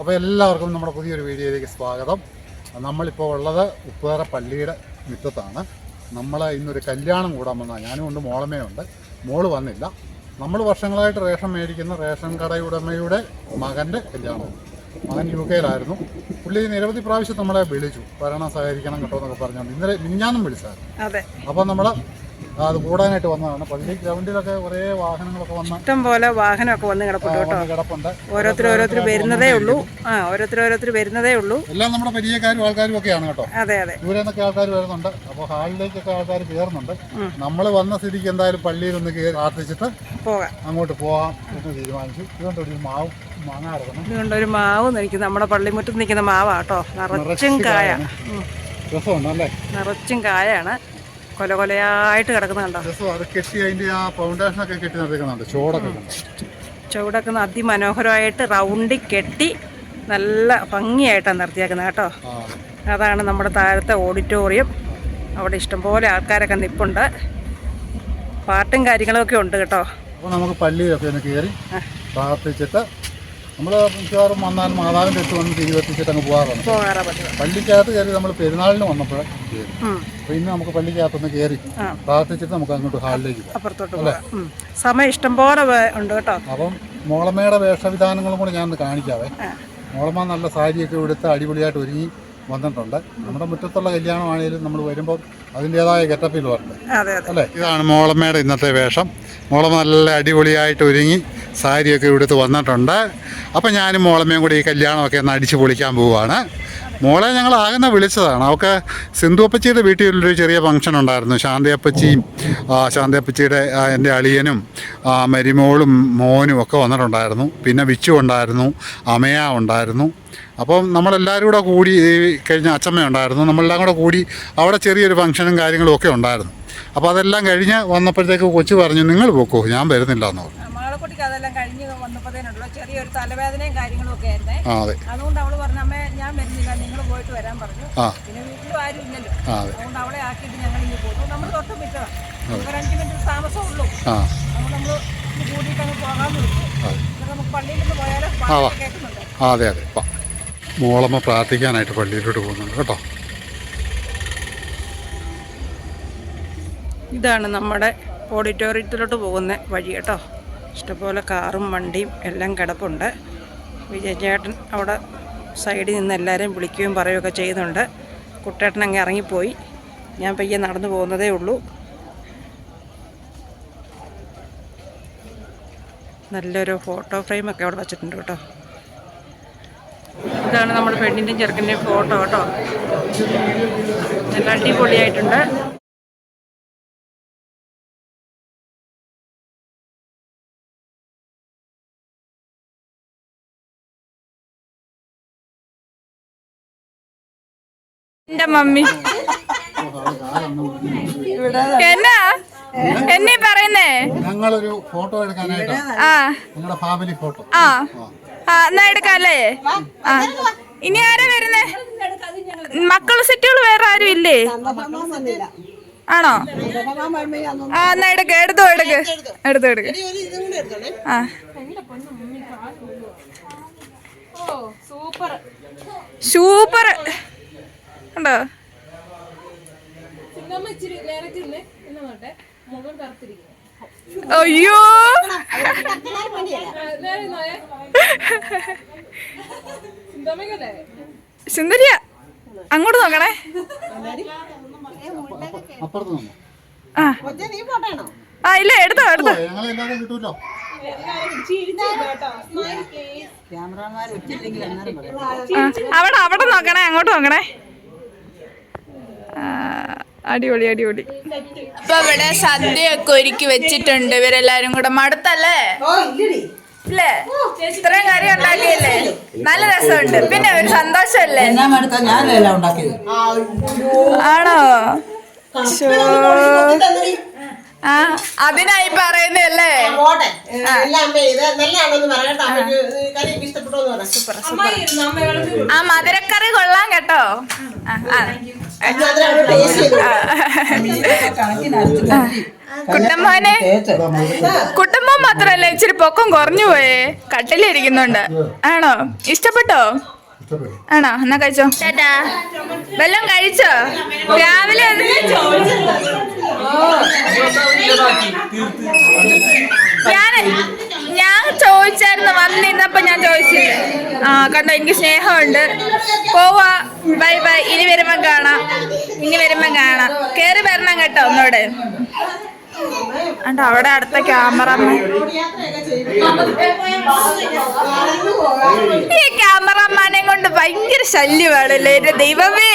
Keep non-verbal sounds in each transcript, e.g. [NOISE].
അപ്പോൾ എല്ലാവർക്കും നമ്മുടെ പുതിയൊരു വീഡിയോയിലേക്ക് സ്വാഗതം. നമ്മളിപ്പോൾ ഉള്ളത് ഉപ്പുതറ പള്ളിയുടെ മുറ്റത്താണ്. നമ്മൾ ഇന്നൊരു കല്യാണം കൂടാൻ വന്നാൽ ഞാനും ഉണ്ട് മോളമേ ഉണ്ട്. മോൾ വന്നില്ല. നമ്മൾ വർഷങ്ങളായിട്ട് റേഷൻ മേടിക്കുന്ന റേഷൻ കടയുടമയുടെ മകന്റെ കല്യാണം. മകൻ യു കെയിലായിരുന്നു. പുള്ളി നിരവധി പ്രാവശ്യം നമ്മളെ വിളിച്ചു. വരണം സഹകരിക്കണം കേട്ടോ എന്നൊക്കെ പറഞ്ഞുകൊണ്ട്. ഇന്നലെ മിഞ്ഞാന്നും വിളിച്ചായിരുന്നു. അപ്പോൾ നമ്മൾ അത് കൂടാനായിട്ട് വന്നതാണ്. പള്ളി ഗ്രൗണ്ടിലൊക്കെ കുറേ വാഹനങ്ങളൊക്കെ വന്ന് ഇഷ്ടം പോലെ വാഹനമൊക്കെ വന്ന് കിടപ്പുണ്ട് കേട്ടോ. വന്ന് കിടപ്പുണ്ട്. ഓരോരുത്തർ ഓരോരുത്തർ വരുന്നതേ ഉള്ളൂ. ആ ഓരോരുത്തർ ഓരോരുത്തർ വരുന്നതേ ഉള്ളൂ. എല്ലാം നമ്മുടെ പരിചയക്കാരും ആൾക്കാരും ഒക്കെയാണ് കേട്ടോ. അതെ അതെ. ദൂരെ നിന്നൊക്കെ ആൾക്കാർ വരുന്നുണ്ട്. അപ്പോൾ ഹാളിലേക്കൊക്കെ ആൾക്കാർ കയറുന്നുണ്ട്. നമ്മൾ വന്ന സ്ഥിതിക്ക് എന്തായാലും പള്ളിയിൽ ഒന്ന് കയറി പ്രാർത്ഥിച്ചിട്ട് പോകാം. അങ്ങോട്ട് പോകാം എന്ന് തീരുമാനിച്ചു. ഇതുകൊണ്ട് ഒരു മാവ് മാങ്ങ ഇതുകൊണ്ട് ഒരു മാവ് നിൽക്കുന്നു. നമ്മുടെ പള്ളിമുറ്റത്ത് നിൽക്കുന്ന മാവാട്ടോ നിറച്ചും കായ. രസമുണ്ടല്ലേ? നിറച്ചും കായാണ്. കൊല കൊലയായിട്ട് കിടക്കുന്ന കണ്ടോ? രസം അത് കെട്ടി ആ ഫൗണ്ടേഷനൊക്കെ കെട്ടി ചോടൊക്കെ ചുവടൊക്കെ അതിമനോഹരമായിട്ട് റൗണ്ടി കെട്ടി നല്ല ഭംഗിയായിട്ടാണ് നിർത്തിയേക്കുന്നത് കേട്ടോ. അതാണ് നമ്മുടെ താഴത്തെ ഓഡിറ്റോറിയം അവിടെ ഇഷ്ടംപോലെ ആൾക്കാരൊക്കെ നിപ്പുണ്ട്. പാട്ടും കാര്യങ്ങളൊക്കെ ഉണ്ട് കേട്ടോ. അപ്പോൾ നമുക്ക് പള്ളിയിലൊക്കെ ഒന്ന് കയറി പ്രാർത്ഥിച്ചിട്ട് നമ്മൾ മിക്കവാറും വന്നാൽ മാതാവിന്റെ അടുത്ത് വന്ന് തിരി വെപ്പിച്ചിട്ട് അങ്ങ് പോകാറുണ്ട്. പോകാറാ പള്ളിക്കകത്ത് കയറി നമ്മൾ പെരുന്നാളിന് വന്നപ്പോൾ കയറി അപ്പൊ അപ്പോൾ ഇന്ന് നമുക്ക് പള്ളിക്കകത്തൊന്ന് കയറി. പ്രാർത്ഥിച്ചിട്ട് നമുക്ക് അങ്ങോട്ട് ഹാളിലേക്ക് പോകാം. അപ്പുറത്തോട്ട് പോകാം. സമയം ഇഷ്ടംപോലെ പോലെ ഉണ്ട് കേട്ടോ. അപ്പം മോളമ്മയുടെ വേഷവിധാനങ്ങളും കൂടെ ഞാൻ ഒന്ന് കാണിക്കാവേ മോളമ്മ നല്ല സാരിയൊക്കെ എടുത്ത് അടിപൊളിയായിട്ട് ഒരുങ്ങി വന്നിട്ടുണ്ട്. നമ്മുടെ മുറ്റത്തുള്ള കല്യാണമാണെങ്കിലും നമ്മൾ വരുമ്പോൾ അതിന്റെതായ ഗെറ്റപ്പിൽ അതെ. അല്ലേ? ഇതാണ് മോളമ്മയുടെ ഇന്നത്തെ വേഷം. മോളമ്മ നല്ല അടിപൊളിയായിട്ട് ഒരുങ്ങി സാരിയൊക്കെ ഇവിടുത്ത് വന്നിട്ടുണ്ട്. അപ്പം ഞാനും മോളമ്മയും കൂടി ഈ കല്യാണമൊക്കെ ഒന്ന് അടിച്ച് പൊളിക്കാൻ പോവുകയാണ് മോളെ ഞങ്ങൾ ആകുന്ന വിളിച്ചതാണ്. അവൾക്ക് സിന്ധു അപ്പച്ചിയുടെ വീട്ടിലൊരു ചെറിയ ഫംഗ്ഷൻ ഉണ്ടായിരുന്നു. ശാന്തി അപ്പച്ചിയും ശാന്തി അപ്പച്ചിയുടെ എന്റെ അളിയനും മരിമോളും മോനും ഒക്കെ വന്നിട്ടുണ്ടായിരുന്നു. പിന്നെ വിച്ചു ഉണ്ടായിരുന്നു അമയ ഉണ്ടായിരുന്നു. അപ്പം നമ്മളെല്ലാവരും കൂടെ കൂടി കഴിഞ്ഞ അച്ചമ്മ ഉണ്ടായിരുന്നു. നമ്മളെല്ലാം കൂടെ കൂടി അവിടെ ചെറിയൊരു ഫംഗ്ഷനും കാര്യങ്ങളും ഒക്കെ ഉണ്ടായിരുന്നു. അപ്പോൾ അതെല്ലാം കഴിഞ്ഞ് വന്നപ്പോഴത്തേക്ക് കൊച്ചു പറഞ്ഞു നിങ്ങൾ പോക്കോ ഞാൻ വരുന്നില്ല എന്ന് പറഞ്ഞു. മാളക്കുട്ടിക്ക് അതെല്ലാം കഴിഞ്ഞ് വന്നപ്പോഴത്തേനുള്ളൂ ചെറിയൊരു തലവേദനയും കാര്യങ്ങളും ഒക്കെ ആയിരുന്നേ. അതെ. അതുകൊണ്ട് അവൾ പറഞ്ഞു അമ്മേ ഞാൻ വരുന്നില്ല നിങ്ങൾ പോയിട്ട് വരാൻ പറഞ്ഞു. പിന്നെ വീട്ടിലും ആരും ഇല്ലല്ലോ. അതെ. അതുകൊണ്ട് അവളെ ആക്കിയിട്ട് ഞങ്ങൾ ഇനി പോകുന്നു നമ്മൾ തൊട്ട് വിട്ടതാണ് ഒരു അഞ്ച് മിനിറ്റ് താമസമുള്ളൂ ആ. അതുകൊണ്ട് നമ്മൾ കൂടിയിട്ട് അങ്ങ് പോകാമെന്ന് വിളിച്ചു അതെ. നമുക്ക് പള്ളിയിൽ നിന്ന് പോയാലോ. കേൾക്കുന്നുണ്ട്? അതെ അതെ. മോളമ്മ പ്രാർത്ഥിക്കാനായിട്ട് പള്ളിയിലോട്ട് പോകുന്നുണ്ട്. കേട്ടോ. ഇതാണ് നമ്മുടെ ഓഡിറ്റോറിയത്തിലോട്ട് പോകുന്ന വഴി കേട്ടോ. ഇഷ്ടംപോലെ കാറും വണ്ടിയും എല്ലാം കിടപ്പുണ്ട്. വിജയചേട്ടൻ അവിടെ സൈഡിൽ നിന്ന് എല്ലാവരെയും വിളിക്കുകയും പറയുകയൊക്കെ ചെയ്യുന്നുണ്ട്. കുട്ടേട്ടൻ അങ്ങ് ഇറങ്ങിപ്പോയി. ഞാൻ പയ്യെ നടന്നു പോകുന്നതേ ഉള്ളൂ. നല്ലൊരു ഫോട്ടോ ഫ്രെയിമൊക്കെ അവിടെ വച്ചിട്ടുണ്ട് കേട്ടോ. ഇതാണ് നമ്മുടെ പെണ്ണിന്റെയും ചെറുക്കന്റെയും ഫോട്ടോ കേട്ടോ. നല്ല അടിപൊളിയായിട്ടുണ്ട്. എന്റെ മമ്മി. എന്നാ? എന്നീ പറയുന്നേ? ഞങ്ങളൊരു ഫോട്ടോ എടുക്കാനായിട്ട്. ആ. നിങ്ങളുടെ ഫാമിലി ഫോട്ടോ. ആ. ആ എന്നാ എടുക്കാല്ലേ? ആ. ഇനി ആരാ വരുന്നേ? മക്കൾ സെറ്റുകൾ വേറെ ആരും ഇല്ലേ? ആണോ? ആ എന്നാ എടുക്ക. എടുത്തോ എടുക്ക്. എടുത്തോ എടുക്ക. ആ. സൂപ്പർ. ഉണ്ടോ? അയ്യോ. സുന്ദരിയ അങ്ങോട്ട് നോക്കണേ. ആ. ആ ഇല്ല എടുത്തോ എടുത്തോ. കിട്ടൂല്ലോ. അവിടെ അവിടെ നോക്കണേ അങ്ങോട്ട് നോക്കണേ. അടിപൊളി അടിപൊളി. ഇപ്പൊ ഇവിടെ സദ്യയൊക്കെ ഒരുക്കി വെച്ചിട്ടുണ്ട് ഇവരെല്ലാരും കൂടെ. മടുത്തല്ലേ? ഇല്ലേ? ഇത്രയും കാര്യം ഉണ്ടാക്കിയല്ലേ? നല്ല രസമുണ്ട്. പിന്നെ ഒരു സന്തോഷമല്ലേ? ഉണ്ടാക്കിയത്? ആണോ. ആ അതിനായി പറയുന്നല്ലേ ആ മധുരക്കറി കൊള്ളാം കേട്ടോ. ആ, കുട്ടമ്മോനെ തേച്ച് മാത്രല്ല ഇച്ചിരി പൊക്കം കുറഞ്ഞു പോയേ. കട്ടിലിരിക്കുന്നുണ്ട് ആണോ? ഇഷ്ടപ്പെട്ടോ? ആണോ? എന്നാ കഴിച്ചോ? വെല്ലം വെള്ളം കഴിച്ചോ? രാവിലെ ഞാൻ ചോദിച്ചായിരുന്നു വന്നിരുന്നപ്പോ ഞാൻ ചോദിച്ചില്ലേ? ആ കണ്ടോ എനിക്ക് സ്നേഹമുണ്ട്. പോവാ ബൈ ബൈ ഇനി വരുമ്പം കാണാം ഇനി വരുമ്പം കാണാം. കേറി വരണം കേട്ടോ ഒന്നൂടെ. അവിടെ അടുത്ത ക്യാമറ ഈ ക്യാമറമാനെ കൊണ്ട് ഭയങ്കര ശല്യമാണല്ലേ എന്റെ ദൈവമേ.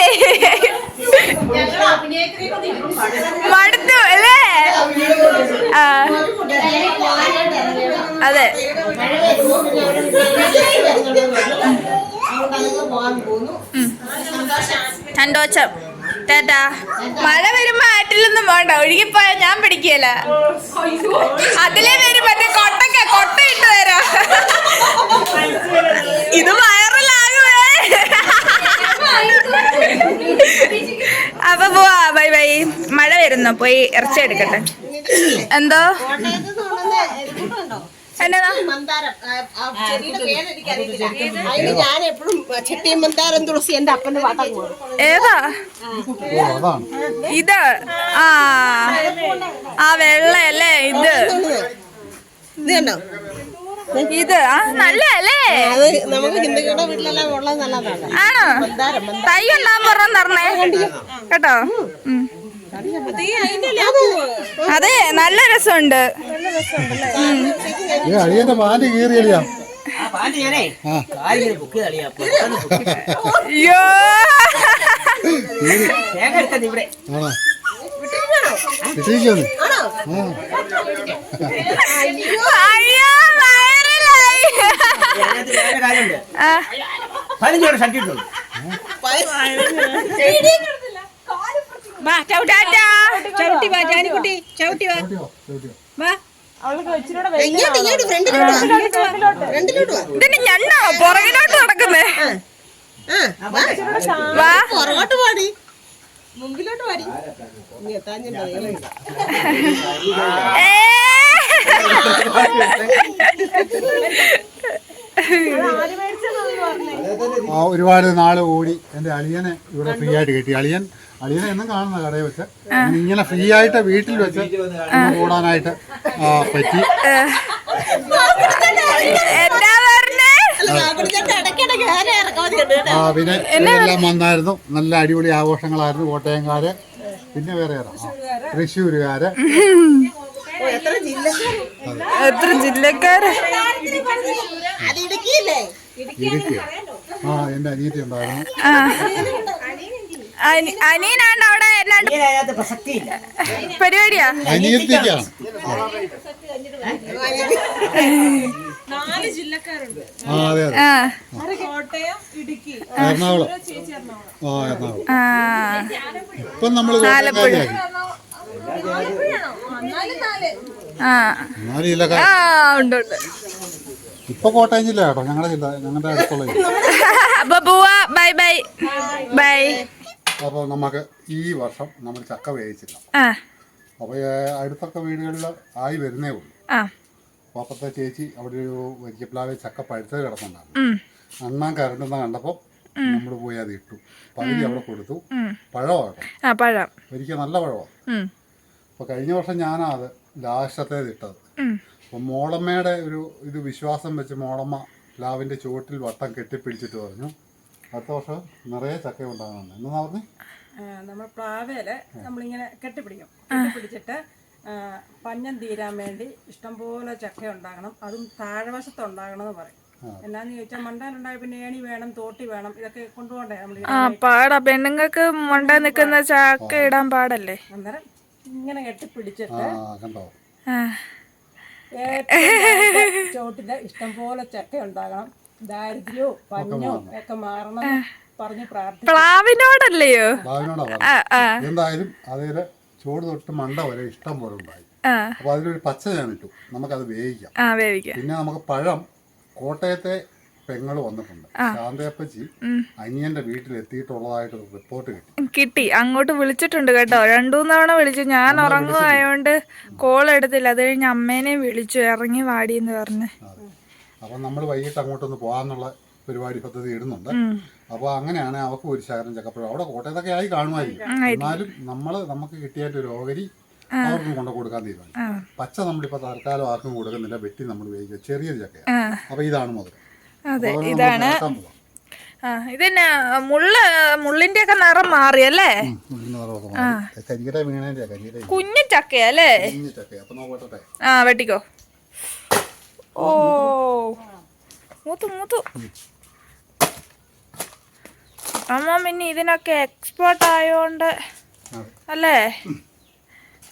മടുത്തു അല്ലേ? അതെ. സന്തോഷം. ടാറ്റാ. മഴ വരുമ്പോ ആറ്റിലൊന്നും വേണ്ട ഒഴുകിപ്പോയ ഞാൻ പിടിക്കല അതിലേ വരും മറ്റേ കൊട്ടക്ക. കൊട്ട ഇട്ട് തരാ. ഇത് വൈറലാകുവേ അപ്പൊ പോവാ ബൈ ബൈ. മഴ വരുന്നു പോയി ഇറച്ചി എടുക്കട്ടെ. എന്തോ? ഞാൻ എപ്പോഴും മന്ദാരം ഏതാ? ഇത്? ആ. ആ ഇത്? ഇത് കണ്ടോ? ഇത് ആ നല്ലല്ലേ അത് നമുക്ക് ഹിന്ദുക്കളുടെ വീട്ടിലെല്ലാം ഉള്ളത് നല്ലതാണ്. ആണോ? തൈ ഉണ്ടാൻ പറഞ്ഞ തരണേ. കേട്ടോ. അതെ നല്ല രസമുണ്ട്. അയ്യോ അയ്യോ. ആ, പതിനഞ്ചോടെ സട്ടിട്ടുണ്ട് ടാറ്റാ. ചവിട്ടി വാ ജാനിക്കുട്ടി ചവിട്ടി വാ. വാ. ഫ്രണ്ടിലോട്ട് വാ. ഇതിന് ഞണ്ണോ പുറകിലോട്ട് നടക്കുന്നേ. ആ. വാ. പുറകോട്ട് പാടി മുമ്പിലോട്ട് പാടി. ഏ. ആ ഒരുപാട് നാൾ ഓടി എന്റെ അളിയനെ ഇവിടെ ഫ്രീ ആയിട്ട് കിട്ടി. അളിയൻ അളിയനെ എന്നും കാണുന്ന കടയിൽ വെച്ച് ഇങ്ങനെ ഫ്രീ ആയിട്ട് വീട്ടിൽ വെച്ച് ഓടാനായിട്ട് പറ്റി. ആ. പിന്നെ എല്ലാം വന്നായിരുന്നു. നല്ല അടിപൊളി ആഘോഷങ്ങളായിരുന്നു കോട്ടയംകാര്. പിന്നെ വേറെ തൃശ്ശൂരുകാര്. ഓ, എത്ര ജില്ലക്കാര്? ഇടുക്കി ആ അനിയത്തി ഉണ്ടായിരുന്നു. അവിടെ എല്ലാ പരിപാടിയാ? അനിയത്തിക്കാണ്. ആ അതെ അതെ. ആ. എറണാകുളം. ഇപ്പം നമ്മൾ ആ ഉണ്ട് ഉണ്ട്. ഇപ്പൊ കോട്ടയം ജില്ല കേട്ടോ. ഞങ്ങളുടെ ജില്ല. ഞങ്ങളുടെ അടുത്തുള്ള അപ്പൊ പോവാ. Bye bye. ബൈ. അപ്പോൾ നമുക്ക് ഈ വർഷം നമ്മൾ ചക്ക വേവിച്ചില്ല. ആ. അപ്പോൾ അടുത്തൊക്കെ വീടുകളിൽ ആയി വരുന്നേ ഉള്ളൂ. ആ. അപ്പോൾ അപ്പത്തെ ചേച്ചി അവിടെ ഒരു വരിക്കപ്ലാവ് ചക്ക പഴുത്തത് കിടന്നുണ്ടായിരുന്നു അന്നാ അണ്ണാൻ കരണ്ടെന്ന് കണ്ടപ്പോൾ നമ്മൾ പോയി അത് ഇട്ടു. പകുതി അവിടെ കൊടുത്തു. പഴമാണ് ഒരിക്കൽ നല്ല പഴമാണ് അപ്പൊ അപ്പോൾ കഴിഞ്ഞ വർഷം ഞാനാ അത് ലാസ്റ്റത്തേത് ഇട്ടത്. ഉം അപ്പോൾ മോളമ്മയുടെ ഒരു ഇത് വിശ്വാസം വെച്ച് മോളമ്മ പ്ലാവിന്റെ ചുവട്ടിൽ വട്ടം കെട്ടിപ്പിടിച്ചിട്ട് പറഞ്ഞു. അടുത്ത വർഷം നിറയെ ചക്ക ഉണ്ടാകുന്നുണ്ട് എന്നാ പറഞ്ഞു? നമ്മൾ പ്ലാവേൽ നമ്മളിങ്ങനെ കെട്ടിപ്പിടിക്കും. കെട്ടിപ്പിടിച്ചിട്ട് പഞ്ഞം തീരാൻ വേണ്ടി ഇഷ്ടംപോലെ ചക്ക ഉണ്ടാകണം. അതും താഴ്വശത്ത് ഉണ്ടാകണം എന്ന് പറയും എന്നാന്ന് ചോദിച്ചാൽ മണ്ടാനുണ്ടായ പിന്നെ ഏണി വേണം തോട്ടി വേണം ഇതൊക്കെ കൊണ്ടുപോകണ്ടേ നമ്മൾ ആ പാടാ. പെണ്ണുങ്ങൾക്ക് മണ്ട നിൽക്കുന്ന ചക്ക ഇടാൻ പാടല്ലേ? അന്നേരം ഇങ്ങനെ കെട്ടിപ്പിടിച്ചിട്ട് ആ കണ്ടോ? [LAUGHS] ചോട്ടിൽ ഇഷ്ടംപോലെ ചക്ക ഉണ്ടാകണം. ദാരിദ്ര്യവും പഞ്ഞവും ഒക്കെ മാറണം പറഞ്ഞു പ്രാർത്ഥിക്കും പ്ലാവിനോടല്ലയോ? ആ എന്തായാലും അതിൽ ചൂട് തൊട്ട് മണ്ട വരെ ഇഷ്ടം പോലെ ഉണ്ടായി. അപ്പൊ അപ്പോൾ അതിലൊരു പച്ച ഞാൻ ഇട്ടു. നമുക്കത് വേവിക്കാം. ആ വേവിക്കാം. പിന്നെ നമുക്ക് പഴം കോട്ടയത്തെ പെങ്ങൾ വന്നിട്ടുണ്ട്. ശാന്തയപ്പച്ചി അനിയന്റെ വീട്ടിൽ എത്തിയിട്ടുള്ളതായിട്ട് റിപ്പോർട്ട് കിട്ടി. കിട്ടി. അങ്ങോട്ട് വിളിച്ചിട്ടുണ്ട് കേട്ടോ. രണ്ടു മൂന്ന് തവണ വിളിച്ചു ഞാൻ ഉറങ്ങുമായോണ്ട് കോൾ എടുത്തില്ല. അത് കഴിഞ്ഞ് അമ്മേനെ വിളിച്ചു. ഇറങ്ങി വാടി എന്ന് പറഞ്ഞു അപ്പൊ നമ്മൾ വൈകിട്ട് അങ്ങോട്ടൊന്ന് പോകാന്നുള്ള പരിപാടി പദ്ധതി ഇടുന്നുണ്ട്. അപ്പൊ അങ്ങനെയാണ് അവർക്ക് ഒരു ശകലം ചക്കപ്പഴം അവിടെ കോട്ടയത്തൊക്കെ ആയി കാണുമായിരിക്കും. എന്നാലും നമ്മൾ നമുക്ക് കിട്ടിയായിട്ട് ഒരു ഓഹരി അവർക്കും കൊണ്ട് കൊടുക്കാൻ തീരുമാനിച്ചു. പച്ച നമ്മളിപ്പോ തൽക്കാലം ആർക്കും കൊടുക്കുന്നില്ല. വെട്ടി നമ്മൾ ഉപയോഗിക്കുക ചെറിയൊരു ചക്കയാണ്. അപ്പൊ ഇതാണ് മുതൽ അതെ ഇതാണ്. ആ ഇതന്നെ മുള്ള മുള്ളിന്റെ ഒക്കെ നിറം മാറി. അല്ലേ? കുഞ്ഞു ചക്കയല്ലേ ആ വെട്ടിക്കോ. ഓ. മൂത്തു മൂത്തു. അമ്മ പിന്നെ ഇതിനൊക്കെ എക്സ്പേർട്ട് ആയോണ്ട് അല്ലേ?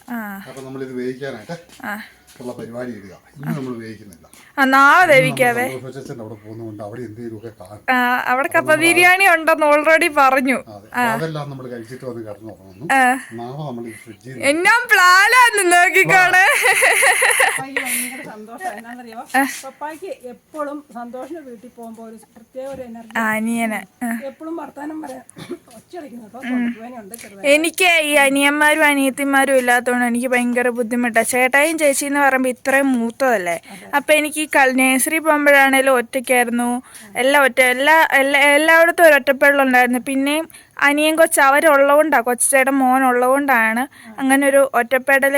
ആ. ആ. ഉള്ള പരിപാടി ഇടുക. ഇന്ന് നമ്മൾ ഉപയോഗിക്കുന്നില്ല. നാളെ അവിടെ പോകുന്നതുകൊണ്ട് അവിടെ എന്തെങ്കിലുമൊക്കെ കാണും. ആ അവിടെ കപ്പ ബിരിയാണി ഉണ്ടെന്ന് ഓൾറെഡി പറഞ്ഞു. അതെല്ലാം നമ്മൾ കഴിച്ചിട്ട് വന്ന് കിടന്നു ഉറങ്ങുന്നു. ആ. നാളെ നമ്മൾ ഫ്രിഡ്ജിൽ എന്നാ പ്ലാനാന്ന് നോക്കിക്കോണേ. പപ്പായ്ക്ക് എപ്പോഴും സന്തോഷം വീട്ടിൽ പോകുമ്പോൾ ഒരു പ്രത്യേക ഒരു എനർജി അനിയന്. എപ്പോഴും വർത്താനം പറയാം. ഒച്ചയടിക്കുന്നു എനിക്ക് ഈ അനിയന്മാരും അനിയത്തിമാരും ഇല്ലാത്തതുകൊണ്ട് എനിക്ക് ഭയങ്കര ബുദ്ധിമുട്ടാണ് ചേട്ടായും ചേച്ചി എന്ന് പറയുമ്പോൾ ഇത്രയും മൂത്തതല്ലേ? അപ്പൊ എനിക്ക് ഈ കൾ നേഴ്സറി പോകുമ്പോഴാണേലും ഒറ്റയ്ക്കായിരുന്നു. എല്ലാം ഒറ്റ എല്ലാ എല്ലാ എല്ലായിടത്തും ഒരു ഒറ്റപ്പെടലുണ്ടായിരുന്നു. പിന്നെയും അനിയൻ കൊച്ച് അവരുള്ളതുകൊണ്ടാണ് കൊച്ചയുടെ മോൻ ഉള്ളതുകൊണ്ടാണ് അങ്ങനെ ഒരു ഒറ്റപ്പെടൽ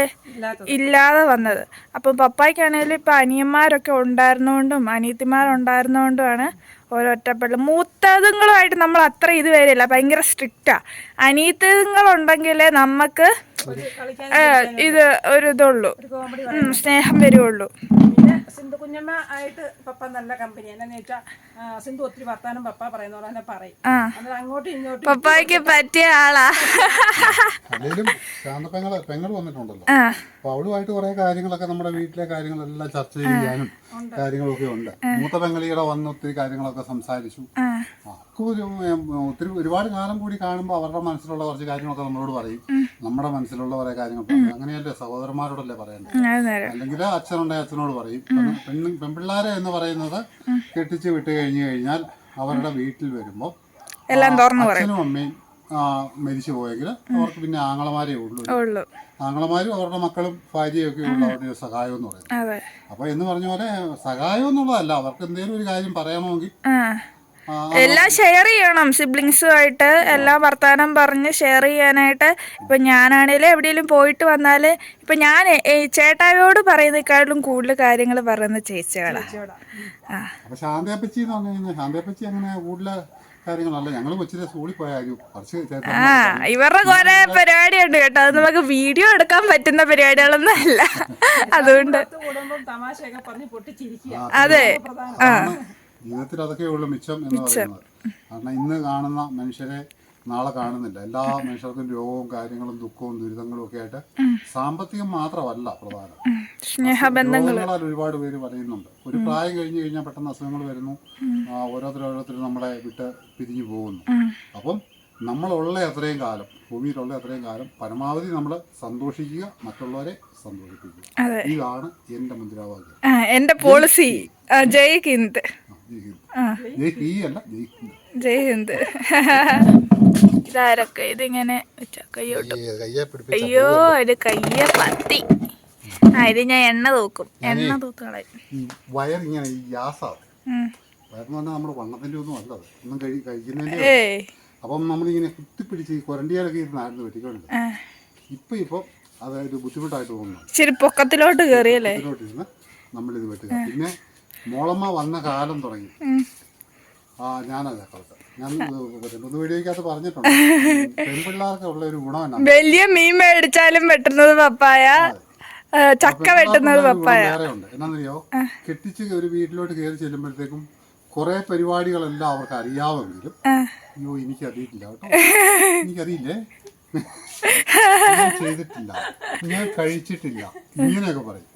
ഇല്ലാതെ വന്നത്. അപ്പം പപ്പായ്ക്കാണെങ്കിലും ഇപ്പം അനിയന്മാരൊക്കെ ഉണ്ടായിരുന്നുകൊണ്ടും അനിയത്തിമാരുണ്ടായിരുന്നുകൊണ്ടുമാണ് ഓരോ ഒറ്റപ്പെടൽ മൂത്തതുങ്ങളുമായിട്ട് നമ്മൾ അത്ര ഇത് വരില്ല ഭയങ്കര സ്ട്രിക്റ്റാ. അനിയത്തതുങ്ങളുണ്ടെങ്കിലേ നമുക്ക് ഇത് ഒരു ഇതുള്ളൂ. സ്നേഹം വരുവുള്ളൂ. പിന്നെ സിന്ധു കുഞ്ഞമ്മ ആയിട്ട് പപ്പ നല്ല കമ്പനി എന്നാന്ന് വെച്ചാൽ സിന്ധു ഒത്തിരി വർത്താനം പപ്പ പറയുന്ന പോലെ തന്നെ പറയും. അന്നേരം അങ്ങോട്ടും ഇങ്ങോട്ടും പപ്പായ്ക്ക് പറ്റിയ ആളാ. അല്ലെങ്കിലും ശാന്തപ്പെങ്ങൾ പെങ്ങൾ പെങ്ങൾ വന്നിട്ടുണ്ടല്ലോ അപ്പൊ അവളുമായിട്ട് കുറെ കാര്യങ്ങളൊക്കെ നമ്മുടെ വീട്ടിലെ കാര്യങ്ങളെല്ലാം ചർച്ച ചെയ്യാനും കാര്യങ്ങളൊക്കെ ഉണ്ട്. മൂത്ത പെങ്ങളിയുടെ വന്ന് ഒത്തിരി കാര്യങ്ങളൊക്കെ സംസാരിച്ചു. ഒത്തിരി ഒരുപാട് കാലം കൂടി കാണുമ്പോൾ അവരുടെ മനസ്സിലുള്ള കുറച്ച് കാര്യങ്ങളൊക്കെ നമ്മളോട് പറയും. നമ്മുടെ മനസ്സിലുള്ള കുറെ കാര്യങ്ങൾ പറയും. അങ്ങനെയല്ലേ സഹോദരന്മാരോടല്ലേ നേരം അല്ലെങ്കിൽ അച്ഛനുണ്ടെങ്കിൽ അച്ഛനോട് പറയും. പെണ്ണ് പെൺപിള്ളാരെ എന്ന് പറയുന്നത് കെട്ടിച്ച് വിട്ട് കഴിഞ്ഞു കഴിഞ്ഞാൽ അവരുടെ വീട്ടിൽ വരുമ്പോൾ എല്ലാം തുറന്നു പറയും. അച്ഛനും അമ്മയും മരിച്ചു പോയെങ്കിൽ അവർക്ക് പിന്നെ ആങ്ങളമാരേ ഉള്ളൂ. ആങ്ങളമാരും അവരുടെ മക്കളും ഭാര്യയും ഒക്കെ ഉള്ള അവരുടെ സഹായം എന്ന് പറയുന്നത്. അപ്പൊ എന്ന് പറഞ്ഞ പോലെ സഹായം എന്നുള്ളതല്ല അവർക്ക് എന്തെങ്കിലും ഒരു കാര്യം പറയണമെങ്കിൽ എല്ലാം ഷെയർ ചെയ്യണം. സിബ്ലിങ്സുമായിട്ട് എല്ലാം വർത്തമാനം പറഞ്ഞ് ഷെയർ ചെയ്യാനായിട്ട്. ഇപ്പം ഞാനാണേലും എവിടെയെങ്കിലും പോയിട്ട് വന്നാൽ ഇപ്പം ഞാൻ ഈ ചേട്ടായോട് പറയുന്നതിനേക്കാളും കൂടുതൽ കാര്യങ്ങൾ പറയുന്ന ചേച്ചികളാ. ആ. ശാന്തയപ്പച്ചി എന്ന് പറഞ്ഞു കഴിഞ്ഞാൽ ശാന്തയപ്പച്ചി അങ്ങനെ കൂടുതൽ കാര്യങ്ങളല്ല. ഞങ്ങൾ കൊച്ചിലെ സ്കൂളിൽ പോയാലും കുറച്ച് ചേട്ടൻ ആ ഇവരുടെ കുറെ പരിപാടിയുണ്ട് കേട്ടോ. അത് നമുക്ക് വീഡിയോ എടുക്കാൻ പറ്റുന്ന പരിപാടികളൊന്നും അല്ല അതുകൊണ്ട് അതെ തമാശയൊക്കെ പറഞ്ഞ് പൊട്ടിച്ചിരിക്കുക. അതെ. ജീവിതത്തിൽ അതൊക്കെ ഉള്ളു മിച്ചം എന്ന് പറയുന്നത്. കാരണം ഇന്ന് കാണുന്ന മനുഷ്യരെ നാളെ കാണുന്നില്ല. എല്ലാ മനുഷ്യർക്കും രോഗവും കാര്യങ്ങളും ദുഃഖവും ദുരിതങ്ങളും ഒക്കെ ആയിട്ട് സാമ്പത്തികം മാത്രമല്ല പ്രധാനം. രോഗങ്ങളാൽ ഒരുപാട് പേര് പറയുന്നുണ്ട്. ഒരു പ്രായം കഴിഞ്ഞു കഴിഞ്ഞാൽ പെട്ടെന്ന് അസുഖങ്ങൾ വരുന്നു. ഓരോരുത്തർ ഓരോരുത്തർ നമ്മളെ വിട്ട് പിരിഞ്ഞു പോകുന്നു. അപ്പം നമ്മളുള്ള അത്രയും കാലം ഭൂമിയിലുള്ള അത്രയും കാലം പരമാവധി നമ്മൾ സന്തോഷിക്കുക മറ്റുള്ളവരെ സന്തോഷിപ്പിക്കുക. ഇതാണ് എന്റെ മുദ്രാവാക്യം. എന്റെ പോളിസി ജയ് ഹിന്ദ്. ആ, ജയ് ഹിന്ദ്. ഇതാരൊക്കെ ഇതിങ്ങനെ കയ്യോട്ട്. അയ്യോ ഇത്. കയ്യ പത്തി. ആ ഇത് ഞാൻ എണ്ണ തൂക്കും. എണ്ണ പറഞ്ഞാൽ നമ്മുടെ വണ്ണത്തിന്റെ ഒന്നും അല്ല ഒന്നും കഴി കഴിക്കുന്നതിന്റെ ഏയ്. അപ്പം നമ്മളിങ്ങനെ കുത്തിപ്പിടിച്ച് ഈ കൊരണ്ടിയാലൊക്കെ ഇരുന്നായിരുന്നു വെട്ടിക്കൊണ്ട്. ആ. ഇപ്പം അതായത് ബുദ്ധിമുട്ടായിട്ട് തോന്നുന്നു. പൊക്കത്തിലോട്ട് കയറിയല്ലേ ഇതിലോട്ടിരുന്ന് നമ്മളിത് വെട്ടുക. പിന്നെ മോളമ്മ വന്ന കാലം തുടങ്ങി. ആ ഞാനത് കളത്ത് ഞാൻ രണ്ടു വീഡിയോക്കകത്ത് പറഞ്ഞിട്ടുണ്ട്. [LAUGHS] പെൺപിള്ളേർക്ക് ഉള്ള ഒരു ഗുണം വലിയ മീൻ മേടിച്ചാലും വെട്ടുന്നത് പപ്പായ. ചക്ക വെട്ടുന്നത് പപ്പായ. എന്നാന്നറിയോ? കെട്ടിച്ച് ഒരു വീട്ടിലോട്ട് കയറി ചെല്ലുമ്പോഴത്തേക്കും കുറെ പരിപാടികളെല്ലാം അവർക്ക് അറിയാമെങ്കിലും. അയ്യോ എനിക്കറിയില്ല കേട്ടോ. [LAUGHS] എനിക്കറിയില്ലേ? ചെയ്തിട്ടില്ല. ഞാൻ കഴിച്ചിട്ടില്ല. ഇങ്ങനെയൊക്കെ പറയും.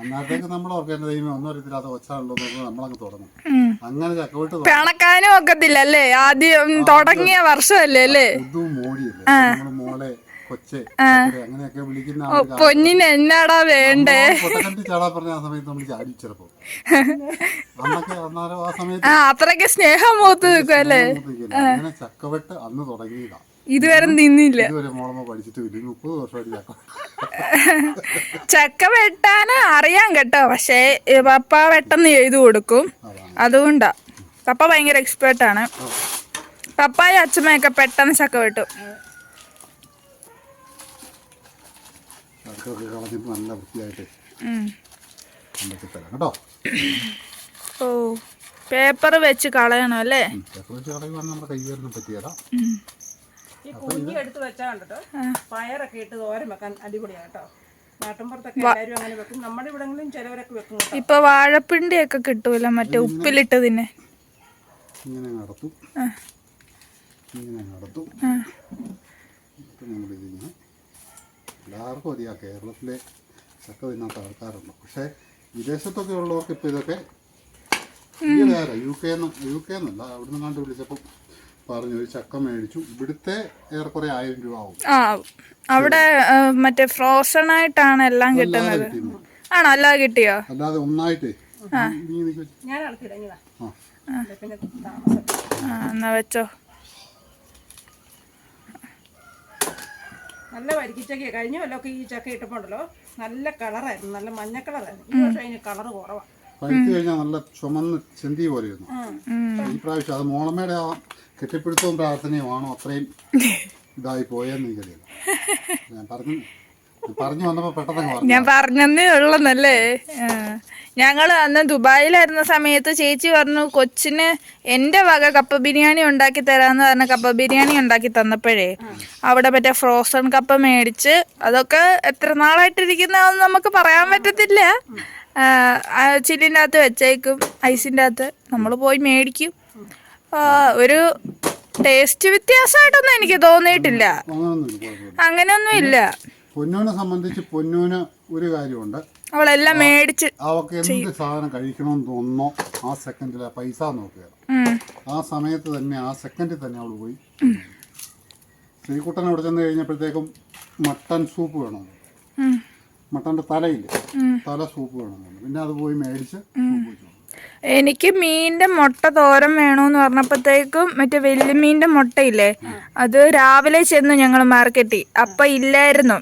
അന്നത്തേക്ക് നമ്മൾ ഓർക്കേണ്ട ദൈവം ഒന്നും അറിയത്തില്ലാത്ത ഒച്ചാണല്ലോ നമ്മളങ്ങ് തുടങ്ങും. അങ്ങനെ ചക്കവിട്ട് പിണക്കാനും ഒക്കത്തില്ല അല്ലേ ആദ്യം തുടങ്ങിയ വർഷമല്ലേ അല്ലേ? ഇതും മോടിയല്ലേ? നമ്മൾ മോളെ കൊച്ചെ അങ്ങനെയൊക്കെ വിളിക്കുന്ന പൊന്നിന് എന്നാടാ വേണ്ടേ? പൊട്ടക്കണ്ടി ചാടാൻ പറഞ്ഞ ആ സമയത്ത് നമ്മൾ ചാടി ചിലപ്പോ. അന്നൊക്കെ അന്നേരം ആ സമയത്ത് അത്രയ്ക്ക് സ്നേഹം മൂത്ത് നിൽക്കും അല്ലേ? അങ്ങനെ ചക്കവെട്ട് അന്ന് തുടങ്ങിയതാ. ഇതുവരെ നിന്നില്ല. ചക്ക വെട്ടാന് അറിയാം കേട്ടോ. പക്ഷേ പപ്പ വെട്ടെന്ന് ചെയ്തു കൊടുക്കും. അതുകൊണ്ടാ. പപ്പ ഭയങ്കര എക്സ്പേർട്ട് ആണ്. പപ്പായ അച്ഛമ്മയൊക്കെ പെട്ടെന്ന് ചക്ക വെട്ടും. നല്ല വൃത്തിയായിട്ട് കേട്ടോ. ഓ പേപ്പർ വെച്ച് കളയണം അല്ലേ? പേപ്പർ വെച്ച് കളയുവാൻ നമ്മുടെ കൈ വരുന്ന പറ്റിയതാ ഈ കുഞ്ഞി എടുത്ത് വെച്ചാൽ കണ്ടിട്ട്? പയറൊക്കെ ഇട്ട് തോരൻ വെക്കാൻ അടിപൊളിയാണ് കേട്ടോ. നാട്ടിൻപുറത്തൊക്കെ എല്ലാവരും അങ്ങനെ വെക്കും. നമ്മുടെ ഇവിടെങ്കിലും ചിലവരൊക്കെ വെക്കും ഇപ്പൊ വാഴപ്പിണ്ടിയൊക്കെ കിട്ടൂല? മറ്റേ ഉപ്പിലിട്ടതിന്. ഇങ്ങനെ നടത്തും. ഇങ്ങനെ നടത്തും. ഇപ്പം നമ്മളിതിങ്ങനെ എല്ലാവർക്കും അറിയാം കേരളത്തിലെ ചക്ക തിന്നാത്ത ആൾക്കാരുണ്ട്. പക്ഷേ വിദേശത്തൊക്കെ ഉള്ളവർക്ക് ഇപ്പോൾ ഇതൊക്കെ യു കെ യു കെ എന്നല്ല. അവിടുന്ന് കണ്ട് പറഞ്ഞു ഒരു ചക്ക മേടിച്ചു. ഇവിടുത്തെ ഏറെക്കുറെ ആയിരം രൂപ ആവും. ആ അവിടെ മറ്റേ ഫ്രോസൺ ആയിട്ടാണ് എല്ലാം കിട്ടുന്നത്. ആണോ? അല്ലാതെ കിട്ടിയോ? അല്ലാതെ ഒന്നായിട്ടേ. നീ നിൽക്ക് ഞാൻ ഇളക്കിടങ്ങിയതാ ആ. പിന്നെ താമസം. ആ എന്നാ വെച്ചോ. നല്ല വരിക്കിച്ചക്ക കഴിഞ്ഞ കൊല്ലമൊക്കെ ഈ ചക്ക ഇട്ടപ്പോണ്ടല്ലോ നല്ല കളറായിരുന്നു നല്ല മഞ്ഞ കളറായിരുന്നു. ഈ വർഷം അതിന് കളർ കുറവാണ് പഴുത്ത് കഴിഞ്ഞാൽ നല്ല ചുമന്ന് ചെന്തി പോലെ ഇരുന്നു ഈ പ്രാവശ്യം അത് മോളമ്മയുടെ കെട്ടിപ്പിടുത്തവും പ്രാർത്ഥനയുമാണോ അത്രയും ഇതായി പോയെന്ന് എനിക്കറിയില്ല ഞാൻ പറഞ്ഞു പറഞ്ഞു വന്നപ്പോ പെട്ടെന്ന് ഞാൻ പറഞ്ഞേ ഉള്ളന്നല്ലേ ഞങ്ങൾ അന്ന് ദുബായിലായിരുന്ന സമയത്ത് ചേച്ചി പറഞ്ഞു കൊച്ചിന് എന്റെ വക കപ്പ ബിരിയാണി ഉണ്ടാക്കി തരാമെന്ന് പറഞ്ഞ കപ്പ ബിരിയാണി ഉണ്ടാക്കി തന്നപ്പോഴേ അവിടെ മറ്റേ ഫ്രോസൺ കപ്പ മേടിച്ച് അതൊക്കെ എത്ര നാളായിട്ടിരിക്കുന്നതെന്ന് നമുക്ക് പറയാൻ പറ്റത്തില്ല. ചില്ലിന്റെ അകത്ത് വെച്ചേക്കും ഐസിന്റെ അകത്ത് നമ്മൾ പോയി മേടിക്കും. ഒരു ടേസ്റ്റ് വ്യത്യാസമായിട്ടൊന്നും എനിക്ക് തോന്നിയിട്ടില്ല. അങ്ങനെയൊന്നും ഇല്ല പൊന്നൂനെ സംബന്ധിച്ച് പൊന്നൂന് ഒരു കാര്യമുണ്ട്. അവളെല്ലാം മേടിച്ച് അവൾക്ക് എന്ത് സാധനം കഴിക്കണമെന്ന് തോന്നുന്നോ ആ സെക്കൻഡിൽ ആ പൈസ നോക്കുക. ആ സമയത്ത് തന്നെ ആ സെക്കൻഡിൽ തന്നെ അവൾ പോയി. ശ്രീകുട്ടൻ അവിടെ ചെന്ന് കഴിഞ്ഞപ്പോഴത്തേക്കും മട്ടൻ സൂപ്പ് വേണം. മട്ടന്റെ മട്ടന്റെ തലയില്ല തല സൂപ്പ് വേണം പിന്നെ അത് പോയി മേടിച്ച് സൂപ്പ് വെച്ചു. എനിക്ക് മീനിന്റെ മുട്ട തോരൻ വേണമെന്ന് പറഞ്ഞപ്പോഴത്തേക്കും മറ്റേ വെല്ലുമീന്റെ മുട്ടയില്ലേ അത് രാവിലെ ചെന്ന് ഞങ്ങൾ മാർക്കറ്റിൽ അപ്പം ഇല്ലായിരുന്നു.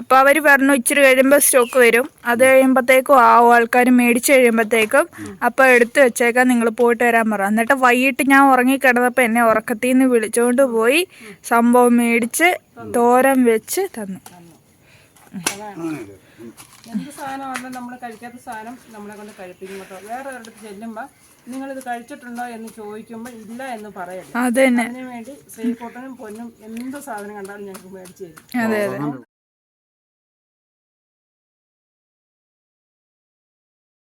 അപ്പോൾ അവർ പറഞ്ഞു ഇച്ചിരി കഴിയുമ്പോൾ സ്റ്റോക്ക് വരും. അത് കഴിയുമ്പോഴത്തേക്കും ആ ആൾക്കാർ മേടിച്ച് കഴിയുമ്പോഴത്തേക്കും അപ്പോൾ എടുത്ത് വെച്ചേക്കാം നിങ്ങൾ പോയിട്ട് വരാൻ പറ. എന്നിട്ട് വൈകിട്ട് ഞാൻ ഉറങ്ങിക്കിടന്നപ്പോൾ എന്നെ ഉറക്കത്തിൽ നിന്ന് വിളിച്ചുകൊണ്ട് പോയി സംഭവം മേടിച്ച് തോരൻ വെച്ച് തന്നു. എന്ത് സാധനമാണെങ്കിലും നമ്മൾ കഴിക്കാത്ത സാധനം നമ്മളെ കൊണ്ട് കഴിപ്പിക്കും കേട്ടോ. വേറെ ഒരിടത്ത് ചെല്ലുമ്പോൾ നിങ്ങളിത് കഴിച്ചിട്ടുണ്ടോ എന്ന് ചോദിക്കുമ്പോൾ ഇല്ല എന്ന് തന്നെ. അതിനു വേണ്ടി ശ്രീകോട്ടനും പൊന്നും എന്ത് സാധനം കണ്ടാലും ഞങ്ങൾക്ക് മേടിച്ചു തരും. അതെ അതെ. അങ്ങനെ